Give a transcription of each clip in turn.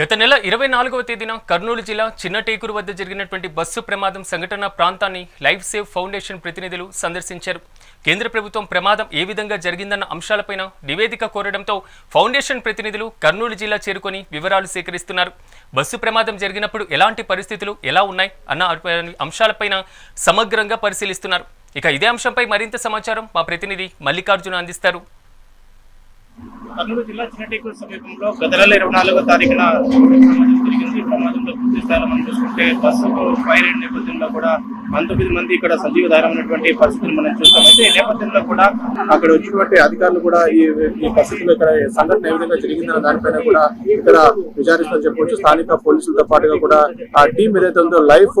గత నెల ఇరవై నాలుగవ తేదీన కర్నూలు జిల్లా చిన్నటేకూరు వద్ద జరిగినటువంటి బస్సు ప్రమాదం సంఘటన ప్రాంతాన్ని లైఫ్ సేవ్ ఫౌండేషన్ ప్రతినిధులు సందర్శించారు. కేంద్ర ప్రభుత్వం ప్రమాదం ఏ విధంగా జరిగిందన్న అంశాలపైన నివేదిక కోరడంతో ఫౌండేషన్ ప్రతినిధులు కర్నూలు జిల్లా చేరుకొని వివరాలు సేకరిస్తున్నారు. బస్సు ప్రమాదం జరిగినప్పుడు ఎలాంటి పరిస్థితులు ఎలా ఉన్నాయి అన్న అంశాలపైన సమగ్రంగా పరిశీలిస్తున్నారు. ఇక ఇదే అంశంపై మరింత సమాచారం మా ప్రతినిధి మల్లికార్జున అందిస్తారు. కర్నూలు జిల్లా చిన్నటేకూరు సమీపంలో గత నెల ఇరవై నాలుగో తారీఖున ప్రమాదం జరిగింది. ఈ ప్రమాదంలో పూర్తి స్థాయిలో మనం చూసుకుంటే బస్సుకు ఫైర్ అయిన నేపథ్యంలో కూడా పంతొమ్మిది మంది ఇక్కడ సజీవ దారమైనటువంటి పరిస్థితులు మనం చూస్తాం. అయితే ఈ నేపథ్యంలో కూడా అక్కడ వచ్చినటువంటి అధికారులు కూడా ఈ ఈ పరిస్థితుల్లో ఇక్కడ సంఘటన ఏ విధంగా జరిగిందన్న దానిపైన కూడా ఇక్కడ విచారిస్తూ చెప్పవచ్చు. స్థానిక పోలీసులతో పాటుగా కూడా ఆ టీం ఏదైతే ఉందో లైఫ్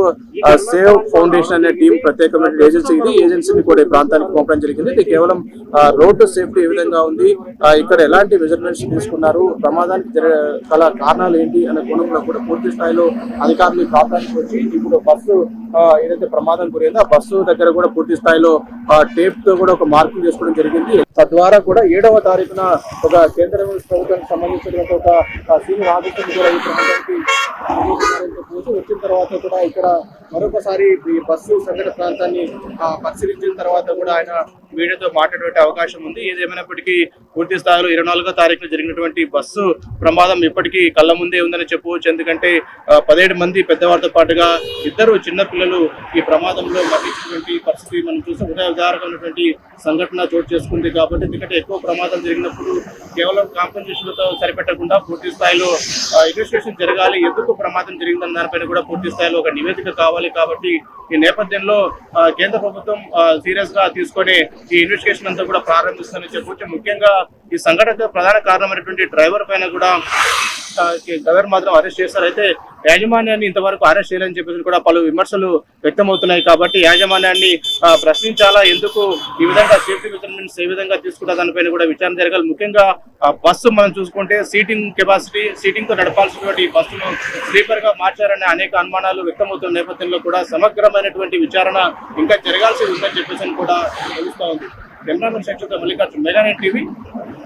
సేవ్ ఫౌండేషన్ అనే టీం ప్రత్యేకమైన ఏజెన్సీ ఇది. ఏజెన్సీని కూడా ఈ ప్రాంతానికి పంపడం జరిగింది. ఇది కేవలం రోడ్డు సేఫ్టీ ఏ విధంగా ఉంది ఇక్కడ ఎలాంటి మెజర్మెంట్స్ తీసుకున్నారు ప్రమాదానికి గల కారణాలు ఏంటి అనే కోణంలో కూడా పూర్తి స్థాయిలో అధికారులు ఈ ప్రాంతానికి వచ్చి ఇప్పుడు బస్సు ఏదైతే ప్రమాదం గురైందో ఆ బస్సు దగ్గర కూడా పూర్తి స్థాయిలో టేప్తో కూడా ఒక మార్కింగ్ చేసుకోవడం జరిగింది. తద్వారా కూడా ఏడవ తారీఖున ఒక కేంద్ర ప్రభుత్వానికి సంబంధించినటువంటి ఒక సీనియర్ ఆఫీసర్ కూడా ఈ ప్రాంతానికి వచ్చిన తర్వాత కూడా ఇక్కడ మరొకసారి ఈ బస్సు సంఘటన ప్రాంతాన్ని పరిశీలించిన తర్వాత కూడా ఆయన మీడియాతో మాట్లాడే అవకాశం ఉంది. ఏదేమైనప్పటికీ పూర్తి స్థాయిలో ఇరవై నాలుగో తారీఖున జరిగినటువంటి బస్సు ప్రమాదం ఇప్పటికీ కళ్ళ ముందే ఉందని చెప్పవచ్చు. ఎందుకంటే పదిహేడు మంది పెద్దవారితో పాటుగా ఇద్దరు చిన్నపిల్లలు ఈ ప్రమాదంలో మరణించినటువంటి పరిస్థితి మనం చూస్తే ఉదయదారకమైనటువంటి సంఘటన చోటు చేసుకుంది కాబట్టి ఎందుకంటే ఎక్కువ ప్రమాదం జరిగినప్పుడు కేవలం కాంపెన్సేషన్లతో సరిపెట్టకుండా పూర్తి స్థాయిలో ఇన్వెస్టిగేషన్ జరగాలి ఎందుకు ప్రమాదం జరిగిందన్న దానిపైన కూడా పూర్తి స్థాయిలో ఒక నివేదిక కావాలి కాబట్టి ఈ నేపథ్యంలో కేంద్ర ప్రభుత్వం సీరియస్గా తీసుకొని ఈ ఇన్వెస్టిగేషన్ అంతా కూడా ప్రారంభిస్తుందని చెప్పవచ్చు ముఖ్యంగా ఈ సంఘటనకు ప్రధాన కారణమైనటువంటి డ్రైవర్ పైన కూడా గవర్నర్ మాత్రం అరెస్ట్ చేస్తారు అయితే యాజమాన్యాన్ని ఇంతవరకు అరెస్ట్ చేయాలని చెప్పేసి కూడా పలు విమర్శలు వ్యక్తమవుతున్నాయి కాబట్టి యాజమాన్యాన్ని ప్రశ్నించాలా? ఎందుకు ఈ విధంగా సేఫ్టీ మెజర్మెంట్స్ ఏ విధంగా తీసుకుంటా? దానిపైన కూడా విచారణ జరగాలి. ముఖ్యంగా బస్సు మనం చూసుకుంటే సీటింగ్ కెపాసిటీ సీటింగ్తో నడపాల్సినటువంటి బస్సును స్లీపర్గా మార్చారనే అనేక అనుమానాలు వ్యక్తమవుతున్న నేపథ్యంలో కూడా సమగ్రమైనటువంటి విచారణ ఇంకా జరగాల్సి ఉందని చెప్పేసి అని కూడా తెలుస్తా ఉంది కెమెరామెన్ శక్తితో మల్లికార్జున్ మెగానెట్ టీవీ